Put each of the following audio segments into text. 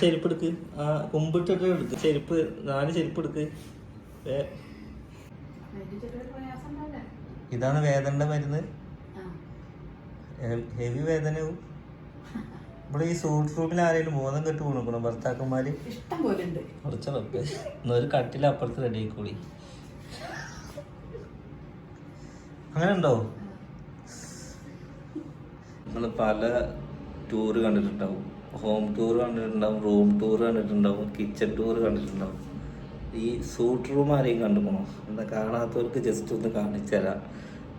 ചെരുപ്പ് എടുക്ക് ആ കുമ്പിട്ടിട്ട് എടുക്ക്. ചെരുപ്പ് നാല് ചെരുപ്പ് എടുക്ക് ഇതാണ് വേദനയുടെ മരുന്ന്. ആ. ഹെവി വേദനവും ഇവിടെ ഈ സൂട്ട് റൂമിൽ ആരെങ്കിലും ബോധം കെട്ട് കൊടുക്കണം ഭർത്താക്കന്മാര്? ഇഷ്ടം പോലെ ഉണ്ട്. കുറച്ചൊക്കെ എന്നൊരു കട്ടിൽ അപ്പുറത്ത് റെഡി ആയിക്കോളി അങ്ങനെ ഉണ്ടോ? നമ്മൾ പല ടൂറ് കണ്ടിട്ടുണ്ടാവും. ഹോം ടൂർ കണ്ടിട്ടുണ്ടാവും റൂം ടൂർ കണ്ടിട്ടുണ്ടാവും കിച്ചൺ ടൂർ കണ്ടിട്ടുണ്ടാവും. ഈ സൂട്ട് റൂം ആരെയും കണ്ടുപോണോ എന്താ കാണാത്തവർക്ക് ജസ്റ്റ് ഒന്ന് കാണിച്ചു തരാം.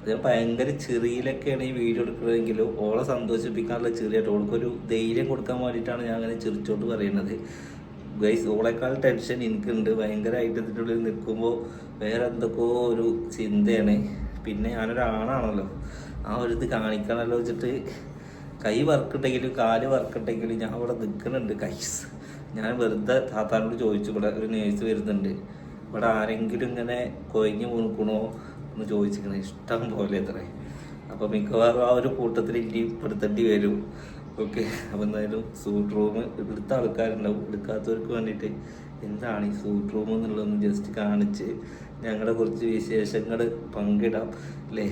അത് ഭയങ്കര ചെറിയിലൊക്കെയാണ് ഈ വീഡിയോ എടുക്കുന്നതെങ്കിലും ഓളെ സന്തോഷിപ്പിക്കാനുള്ള ചെറിയായിട്ട് ഓൾക്കൊരു ധൈര്യം കൊടുക്കാൻ വേണ്ടിയിട്ടാണ് ഞാൻ അങ്ങനെ ചിരിച്ചോട്ട് പറയുന്നത്. ഗൈസ് ഓളേക്കാൾ ടെൻഷൻ എനിക്കുണ്ട്. ഭയങ്കരമായിട്ട് ഇതിന്റെ ഉള്ളിൽ നിൽക്കുമ്പോൾ വേറെ എന്തൊക്കെയോ ഒരു ചിന്തയാണ്. പിന്നെ ഞാനൊരാണാണല്ലോ. ആ ഒരു ഇത് കാണിക്കണമല്ലോ വെച്ചിട്ട് കൈ വർക്കുണ്ടെങ്കിലും കാൽ വർക്കുണ്ടെങ്കിലും ഞാൻ അവിടെ നിൽക്കുന്നുണ്ട് കൈസ് ഞാൻ വെറുതെ താത്താനോട് ചോദിച്ചു ഇവിടെ ഒരു നേഴ്സ് വരുന്നുണ്ട്. ഇവിടെ ആരെങ്കിലും ഇങ്ങനെ കൊയഞ്ഞു മുണുക്കണോ എന്ന് ചോദിച്ചിരിക്കണേ. ഇഷ്ടം പോലെ അത്രേ. അപ്പോൾ മിക്കവാറും ആ ഒരു കൂട്ടത്തിൽ ഇനി പെടുത്തേണ്ടി വരും. ഓക്കെ. അപ്പോൾ എന്തായാലും സൂട്ട് റൂം എടുത്ത ആൾക്കാരുണ്ടാവും. എടുക്കാത്തവർക്ക് വേണ്ടിയിട്ട് എന്താണ് ഈ സൂട്ട് റൂം എന്നുള്ളതൊന്ന് ജസ്റ്റ് കാണിച്ച് ഞങ്ങളുടെ കുറച്ച് വിശേഷങ്ങൾ പങ്കിടാം. അല്ലേ?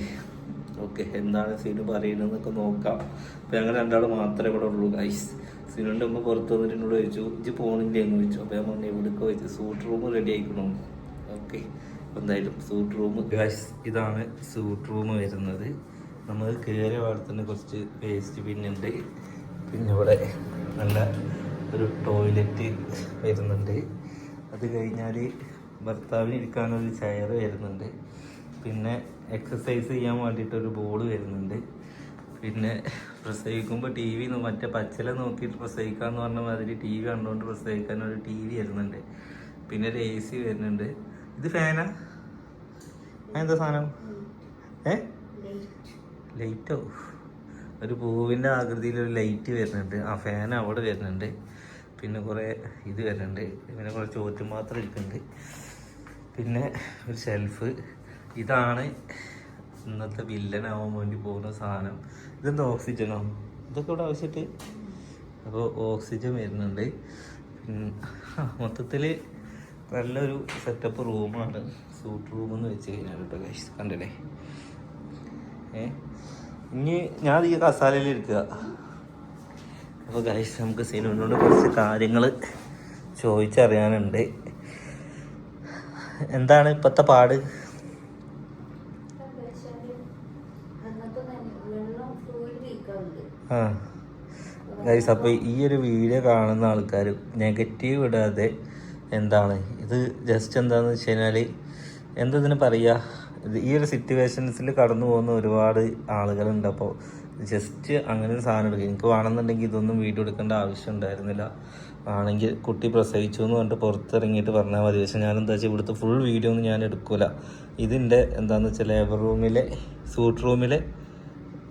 ഓക്കെ എന്താണ് സീനു പറയുന്നതെന്നൊക്കെ നോക്കാം. അപ്പോൾ ഞങ്ങൾ രണ്ടാൾ മാത്രമേ ഇവിടെ ഉള്ളൂ ഗൈസ് സീനുണ്ട് ഉമ്മ പുറത്ത് വന്നിട്ട് എന്നോട് ചോദിച്ചു ഇജ്ജ് പോണില്ലേ എന്ന് ചോദിച്ചു. അപ്പോൾ ഞാൻ പറഞ്ഞു വെച്ച് സൂട്ട് റൂം റെഡി ആയിക്കണോ? ഓക്കെ എന്തായാലും സൂട്ട് റൂം ഗൈസ് ഇതാണ് സൂട്ട് റൂം വരുന്നത്. നമ്മൾ കയറിയ പാടെ കുറച്ച് വേസ്റ്റ് പിന്നുണ്ട് പിന്നെ ഇവിടെ നല്ല ഒരു ടോയ്ലറ്റ് വരുന്നുണ്ട്. അത് കഴിഞ്ഞാൽ ഭർത്താവിന് ഇരിക്കാനൊരു ചെയർ വരുന്നുണ്ട്. പിന്നെ എക്സസൈസ് ചെയ്യാൻ വേണ്ടിയിട്ട് ഒരു ബോൾ വരുന്നുണ്ട്. പിന്നെ പ്രസവിക്കുമ്പോൾ ടി വി മറ്റേ പച്ചില നോക്കിയിട്ട് പ്രസവിക്കാന്ന് പറഞ്ഞ മാതിരി ടി വി കണ്ടുകൊണ്ട് പ്രസവിക്കാൻ ഒരു ടി വി വരുന്നുണ്ട്. പിന്നെ ഒരു എ സി വരുന്നുണ്ട്. ഇത് ഫാനാ എന്താ സാധനം ഏ? ലൈറ്റോ ഒരു പൂവിന്റെ ആകൃതിയിൽ ഒരു ലൈറ്റ് വരുന്നുണ്ട്. ആ ഫാൻ അവിടെ വരുന്നുണ്ട്. പിന്നെ കുറേ ഇത് വരുന്നുണ്ട്. പിന്നെ കുറച്ച് ഓറ്റുമാത്രം മാത്രം ഇരിക്കുന്നുണ്ട്. പിന്നെ ഒരു ഷെൽഫ് ഇതാണ് ഇന്നത്തെ വില്ലനാവാൻ വേണ്ടി പോകുന്ന സാധനം. ഇതെന്താ ഓക്സിജനോ ഇതൊക്കെ ഇവിടെ ആവശ്യമായിട്ട്? അപ്പോൾ ഓക്സിജൻ വരുന്നുണ്ട്. മൊത്തത്തിൽ നല്ലൊരു സെറ്റപ്പ് റൂമാണ് സൂട്ട് റൂം എന്ന് വെച്ച് കഴിഞ്ഞാൽ കേട്ടോ കൈസ് കണ്ടില്ലേ? ഏ? ഇനി ഞാൻ ഈ കസാലയിൽ ഇരിക്കുക. അപ്പോൾ കൈസ് നമുക്ക് സിനിമയോട് കുറച്ച് കാര്യങ്ങൾ ചോദിച്ചറിയാനുണ്ട്. എന്താണ് ഇപ്പോഴത്തെ പാട്? ഗൈസ് അപ്പോൾ ഈ ഒരു വീഡിയോ കാണുന്ന ആൾക്കാർ നെഗറ്റീവ് ഇടാതെ എന്താണ്? ഇത് ജസ്റ്റ് എന്താണെന്ന് വെച്ച് കഴിഞ്ഞാൽ എന്തതിന് പറയുക ഈ ഒരു സിറ്റുവേഷൻസിൽ കടന്നു പോകുന്ന ഒരുപാട് ആളുകളുണ്ട്. അപ്പോൾ ജസ്റ്റ് അങ്ങനെ ഒരു സാധനം എടുക്കുക എനിക്ക് വേണമെന്നുണ്ടെങ്കിൽ ഇതൊന്നും വീഡിയോ എടുക്കേണ്ട ആവശ്യം ഉണ്ടായിരുന്നില്ല. ആണെങ്കിൽ കുട്ടി പ്രസവിച്ചു എന്ന് പറഞ്ഞിട്ട് പുറത്തിറങ്ങിയിട്ട് പറഞ്ഞാൽ മതി. പക്ഷേ എന്താ വെച്ചാൽ ഇവിടുത്തെ ഫുൾ വീഡിയോ ഒന്നും ഞാൻ എടുക്കില്ല ഇതിന്റെ എന്താണെന്ന് വെച്ചാൽ ലേബർ റൂമിലെ സൂട്ട് റൂമിലെ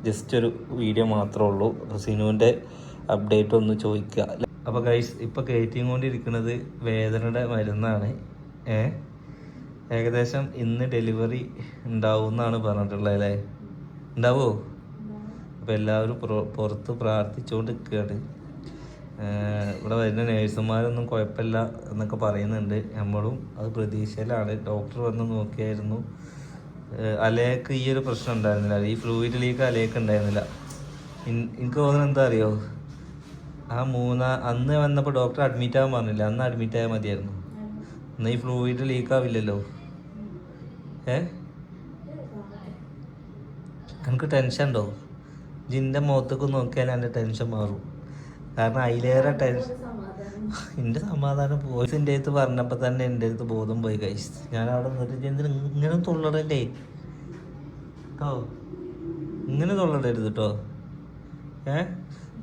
ജസ്റ്റ് ഒരു വീഡിയോ മാത്രമേ ഉള്ളൂ. സിനുവിന്റെ അപ്ഡേറ്റ് ഒന്ന് ചോദിക്കുക. അപ്പോൾ ഗൈസ് ഇപ്പോൾ കയറ്റിക്കൊണ്ടിരിക്കുന്നത് വേദനയുടെ മരുന്നാണ്. ഏ? ഏകദേശം ഇന്ന് ഡെലിവറി ഉണ്ടാവും എന്നാണ് പറഞ്ഞിട്ടുള്ളത് അല്ലേ ഉണ്ടാവുമോ അപ്പോൾ എല്ലാവരും പുറത്ത് പ്രാർത്ഥിച്ചുകൊണ്ട് നിൽക്കുകയാണ് ഇവിടെ വരുന്ന നേഴ്സുമാരൊന്നും കുഴപ്പമില്ല എന്നൊക്കെ പറയുന്നുണ്ട്. നമ്മളും അത് പ്രതീക്ഷയിലാണ്. ഡോക്ടർ വന്ന് നോക്കിയായിരുന്നു. അലയക്ക് ഈ ഒരു പ്രശ്നം ഉണ്ടായിരുന്നില്ല. ഈ ഫ്ലൂയിഡ് ലീക്ക് അലയക്ക് ഉണ്ടായിരുന്നില്ല. എനിക്ക് തോന്നുന്നത് എന്താ അറിയോ? ആ മൂന്നാ അന്ന് വന്നപ്പോൾ ഡോക്ടർ അഡ്മിറ്റ് ആകാൻ പറഞ്ഞില്ല? അന്ന് അഡ്മിറ്റ് ആയാൽ മതിയായിരുന്നു. എന്നാൽ ഈ ഫ്ലൂയിഡ് ലീക്ക് ആവില്ലല്ലോ. ഏ? എനിക്ക് ടെൻഷൻ ഉണ്ടോ? ജിന്റെ മുഖത്തേക്ക് നോക്കിയാൽ എന്റെ ടെൻഷൻ മാറും. കാരണം അതിലേറെ ടെൻഷൻ എന്റെ സമാധാനം പോയിസിന്റെ അടുത്ത് പറഞ്ഞപ്പോൾ തന്നെ എന്റെ അടുത്ത് ബോധം പോയി കഴിച്ചു ഞാൻ അവിടെ നിന്നിട്ട് എന്തിനും ഇങ്ങനെ തുള്ളടല്ലേ? കേട്ടോ ഇങ്ങനെ തുള്ളടരുത് കേട്ടോ ഏ?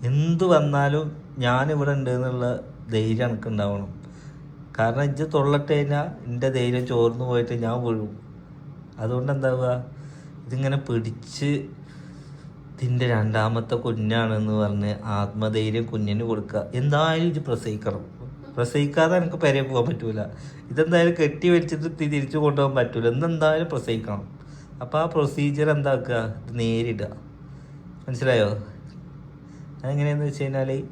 എന്ത് വന്നാലും ഞാനിവിടെ ഉണ്ട് എന്നുള്ള ധൈര്യം എനിക്ക് ഉണ്ടാവണം കാരണം ഇജ്ജ് തൊള്ളട്ട് കഴിഞ്ഞാൽ എന്റെ ധൈര്യം ചോർന്നു പോയിട്ട് ഞാൻ വീഴും. അതുകൊണ്ട് എന്താവുക ഇതിങ്ങനെ പിടിച്ച് ഇതിന്റെ രണ്ടാമത്തെ കുഞ്ഞാണെന്ന് പറഞ്ഞ് ആത്മധൈര്യം കുഞ്ഞിന് കൊടുക്കുക. എന്തായാലും ഇത് പ്രസവിക്കണം. പ്രസവിക്കാതെ എനിക്ക് പെരെ പോകാൻ പറ്റൂല. ഇതെന്തായാലും കെട്ടി വെച്ചിട്ട് തിരിച്ചു കൊണ്ടുപോകാൻ പറ്റൂല. എന്തെന്തായാലും പ്രസവിക്കണം. അപ്പോൾ ആ പ്രൊസീജിയർ എന്താക്കുക? ഇത് നേരിടുക. മനസ്സിലായോ? അതെങ്ങനെയാന്ന് വെച്ച് കഴിഞ്ഞാൽ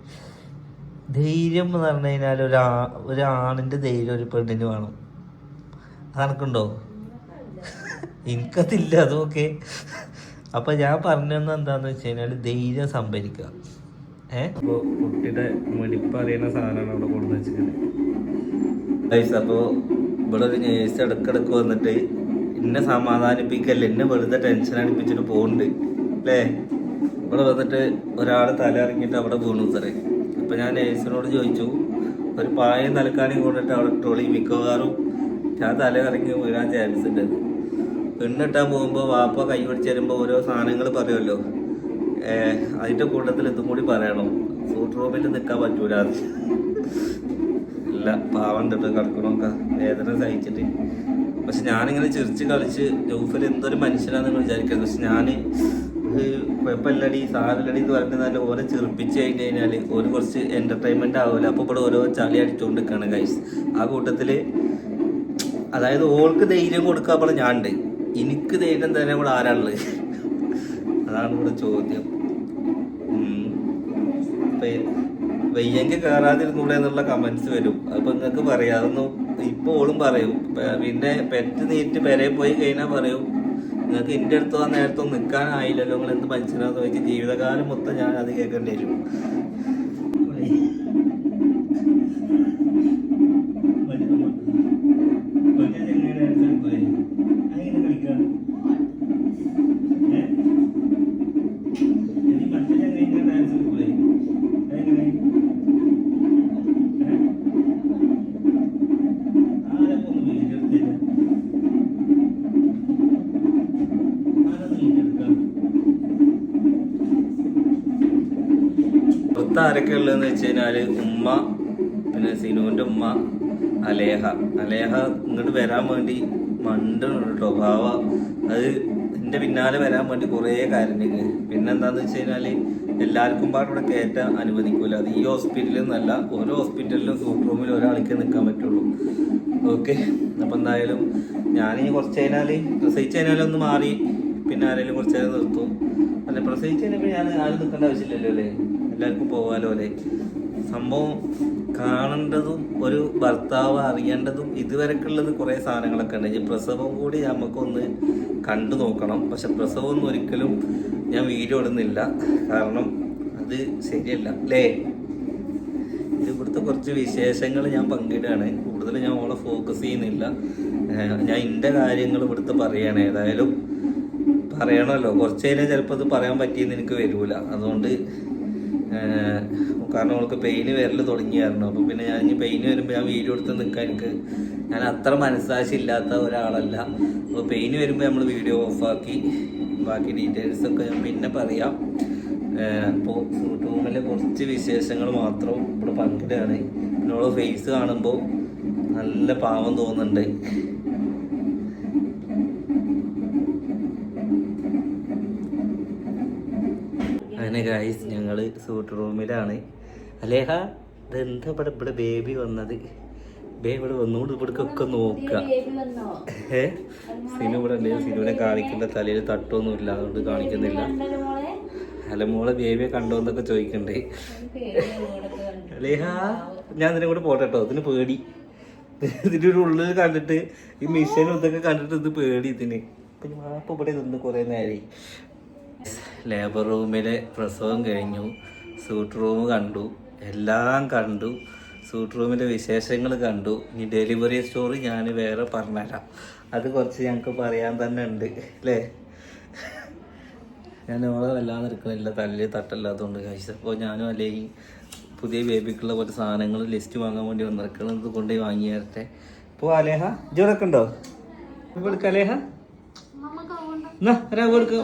ധൈര്യം എന്ന് പറഞ്ഞു കഴിഞ്ഞാൽ ഒരാ ഒരാണിന്റെ ധൈര്യം ഒരു പെണ്ണിന് വേണം. അതെനക്കുണ്ടോ എനിക്കതില്ല. അതൊക്കെ അപ്പൊ ഞാൻ പറഞ്ഞതെന്ന് എന്താന്ന് വെച്ച് കഴിഞ്ഞാൽ ധൈര്യം സംഭരിക്കുക. ഏഹ് അപ്പോൾ കുട്ടിയുടെ മെടിപ്പ് അറിയുന്ന സാധനമാണ് അവിടെ കൊണ്ടു അപ്പോൾ ഇവിടെ ഒരു നേഴ്സ് ഇടക്കിടക്ക് വന്നിട്ട് എന്നെ സമാധാനിപ്പിക്കല്ല? എന്നെ വെറുതെ ടെൻഷൻ അടിപ്പിച്ചിട്ട് പോണ്ട് അല്ലേ? ഇവിടെ വന്നിട്ട് ഒരാൾ തല ഇറങ്ങിയിട്ട് അവിടെ വീണു സാറേ അപ്പൊ ഞാൻ നേഴ്സിനോട് ചോദിച്ചു ഒരു പായം തലക്കാനും കൊണ്ടിട്ട് അവിടെ ട്രോളി മിക്കവാറും ഞാൻ തല ഇറങ്ങി വീഴാൻ ചാൻസ് ഉണ്ട് പെണ്ണിട്ടാൻ പോകുമ്പോൾ വാപ്പ കൈ പിടിച്ച് തരുമ്പോൾ ഓരോ സാധനങ്ങൾ പറയുമല്ലോ. അതിന്റെ കൂട്ടത്തിൽ ഇതും കൂടി പറയണം. സൂട്ട് റൂമിൽ നിൽക്കാൻ പറ്റൂല. ഇല്ല പാവം തൊട്ട് കിടക്കണമൊക്കെ വേദന സഹിച്ചിട്ട്. പക്ഷെ ഞാനിങ്ങനെ ചിരിച്ച് കളിച്ച് ജൗഫിൽ എന്തൊരു മനുഷ്യനാണെന്ന് വിചാരിക്കുന്നത് പക്ഷെ ഞാൻ കുഴപ്പമില്ലടി സാറില്ലടി എന്ന് പറഞ്ഞാൽ ഓരോ ചിരിപ്പിച്ച് കഴിഞ്ഞ് കഴിഞ്ഞാൽ ഒരു കുറച്ച് എന്റർടൈൻമെന്റ് ആവില്ല അപ്പോൾ ഇവിടെ ഓരോ ചളി അടിച്ചുകൊണ്ട് നിൽക്കുകയാണ് ഗൈസ് ആ കൂട്ടത്തിൽ അതായത് ഓൾക്ക് ധൈര്യം കൊടുക്കാൻ അപ്പോൾ ഞാൻ ഉണ്ട് എനിക്ക് ധൈര്യം തന്നെ ഇവിടെ ആരാണുള്ളത്? അതാണ് ഇവിടെ ചോദ്യം. വെയ്യെങ്കിൽ കയറാതിരുന്നൂടെ എന്നുള്ള കമന്റ്സ് വരും. അപ്പൊ നിങ്ങൾക്ക് പറയാം. അതൊന്നും ഇപ്പൊ ഓളും പറയും. പിന്നെ പെറ്റ് നീറ്റ് പെരയിൽ പോയി കഴിഞ്ഞാൽ പറയും. നിങ്ങൾക്ക് എന്റെ അടുത്ത് വന്ന നേരത്തെ നിൽക്കാനായില്ലല്ലോ. നിങ്ങൾ എന്ത് മനുഷ്യനാന്ന് വെച്ച് ജീവിതകാലം മൊത്തം ഞാൻ അത് കേൾക്കേണ്ടി വരും. പുറത്ത് ആരൊക്കെ ഉള്ളതെന്ന് വെച്ച് കഴിഞ്ഞാൽ ഉമ്മ പിന്നെ സിനുവിന്റെ ഉമ്മ അലേഹ. അലേഹ ഇങ്ങോട്ട് വരാൻ വേണ്ടി മണ്ടുണ്ട് കേട്ടോ ഭാവ അത് എന്റെ പിന്നാലെ വരാൻ വേണ്ടി കുറേ കാര്യമുണ്ട് പിന്നെന്താന്ന് വെച്ച് കഴിഞ്ഞാൽ എല്ലാവർക്കും പാടിവിടെ കയറ്റാൻ അനുവദിക്കൂല. അത് ഈ ഹോസ്പിറ്റലിൽ നിന്നല്ല ഓരോ ഹോസ്പിറ്റലിലും സൂട്ട് റൂമിൽ ഒരാൾക്ക് നിൽക്കാൻ പറ്റുള്ളൂ. ഓക്കെ അപ്പം എന്തായാലും ഞാനിനി കുറച്ച് കഴിഞ്ഞാൽ പ്രസവിച്ച് കഴിഞ്ഞാലൊന്ന് മാറി പിന്നെ ആരെങ്കിലും കുറച്ച് നേരം നിർത്തും. അല്ല പ്രസവിച്ച് കഴിഞ്ഞപ്പോൾ ഞാൻ ആരും നിൽക്കേണ്ട ആവശ്യമില്ലല്ലോ അല്ലേ? എല്ലാവർക്കും പോകാലോ അല്ലേ? സംഭവം കാണേണ്ടതും ഒരു ഭർത്താവ് അറിയേണ്ടതും ഇതുവരെക്കുള്ളത് കുറേ സാധനങ്ങളൊക്കെ ഉണ്ട്. ഈ പ്രസവം കൂടി നമുക്കൊന്ന് കണ്ടു നോക്കണം. പക്ഷെ പ്രസവം ഒന്നും ഒരിക്കലും ഞാൻ വീഡിയോ ഇടുന്നില്ല. കാരണം അത് ശരിയല്ല അല്ലേ? ഇത് ഇവിടുത്തെ കുറച്ച് വിശേഷങ്ങൾ ഞാൻ പങ്കിടുകയാണ്. കൂടുതൽ ഞാൻ ഓളെ ഫോക്കസ് ചെയ്യുന്നില്ല. ഞാൻ എന്റെ കാര്യങ്ങൾ ഇവിടുത്തെ പറയുകയാണ് ഏതായാലും പറയണമല്ലോ. കുറച്ച് കഴിഞ്ഞാൽ ചിലപ്പോൾ അത് പറയാൻ പറ്റിയെന്ന് എനിക്ക് വരില്ല അതുകൊണ്ട് കാരണം അവൾക്ക് പെയിന് വരൽ തുടങ്ങിയായിരുന്നു അപ്പോൾ പിന്നെ ഞാൻ ഇനി പെയിന് വരുമ്പോൾ ഞാൻ വീഡിയോ എടുത്ത് നിൽക്കാൻ എനിക്ക്. ഞാൻ അത്ര മനസ്സാക്ഷി ഇല്ലാത്ത ഒരാളല്ല അപ്പോൾ പെയിന് വരുമ്പോൾ നമ്മൾ വീഡിയോ ഓഫാക്കി ബാക്കി ഡീറ്റെയിൽസൊക്കെ ഞാൻ പിന്നെ പറയാം. അപ്പോൾ റൂമിലെ കുറച്ച് വിശേഷങ്ങൾ മാത്രം ഇവിടെ പങ്കിടുകയാണ് എന്നോട് ഫേസ് കാണുമ്പോൾ നല്ല പാവം തോന്നുന്നുണ്ട്. അങ്ങനെ ഗായ്സ് ഞങ്ങൾ സൂട്ട് റൂമിലാണ് അലേഹ ഇതെന്താ ഇവിടെ ഇവിടെ ബേബി വന്നത്? ബേബി ഇവിടെ വന്നുകൊണ്ട് ഇവിടേക്കൊക്കെ നോക്കുക ഏ? സിനു ഇവിടെ അല്ലേ സിനുവിനെ കാണിക്കേണ്ട തലയിൽ തട്ടൊന്നും ഇല്ല അതുകൊണ്ട് കാണിക്കുന്നില്ല. അല്ല മോളെ ബേബിയെ കണ്ടോ എന്നൊക്കെ ചോദിക്കണ്ടേ? അലേഹ ഞാൻ ഇതിനെ കൂടെ പോട്ടെ കേട്ടോ ഇതിന് പേടി. ഇതിന്റെ ഒരു ഉള്ളിൽ കണ്ടിട്ട് ഈ മിഷനും ഇതൊക്കെ കണ്ടിട്ട് ഇത് പേടി ഇതിന്. അപ്പം ഇവിടെ നിന്ന് കുറേ നേരമായി ലേബർ റൂമിലെ പ്രസവം കഴിഞ്ഞു. സൂട്ട് റൂം കണ്ടു. എല്ലാം കണ്ടു. സൂട്ട് റൂമിലെ വിശേഷങ്ങൾ കണ്ടു. ഇനി ഡെലിവറി സ്റ്റോറി ഞാൻ വേറെ പറഞ്ഞുതരാം അത് കുറച്ച് ഞങ്ങൾക്ക് പറയാൻ തന്നെ ഉണ്ട് അല്ലേ? ഞാൻ ഓളെ വല്ലാതെ എടുക്കണില്ല. തല്ല് തട്ടല്ലാത്തതുകൊണ്ട് കഴിച്ചത് അപ്പോൾ ഞാനും അല്ലെങ്കിൽ പുതിയ ബേബിക്കുള്ള കുറച്ച് സാധനങ്ങൾ ലിസ്റ്റ് വാങ്ങാൻ വേണ്ടി വന്നിരിക്കണത് കൊണ്ടുപോയി വാങ്ങി തരട്ടെ ഇപ്പോൾ അലേഹ ജോലൊക്കെ ഉണ്ടോ? അലേഹ. എന്നാ ഒരാൾ കൊടുക്കുക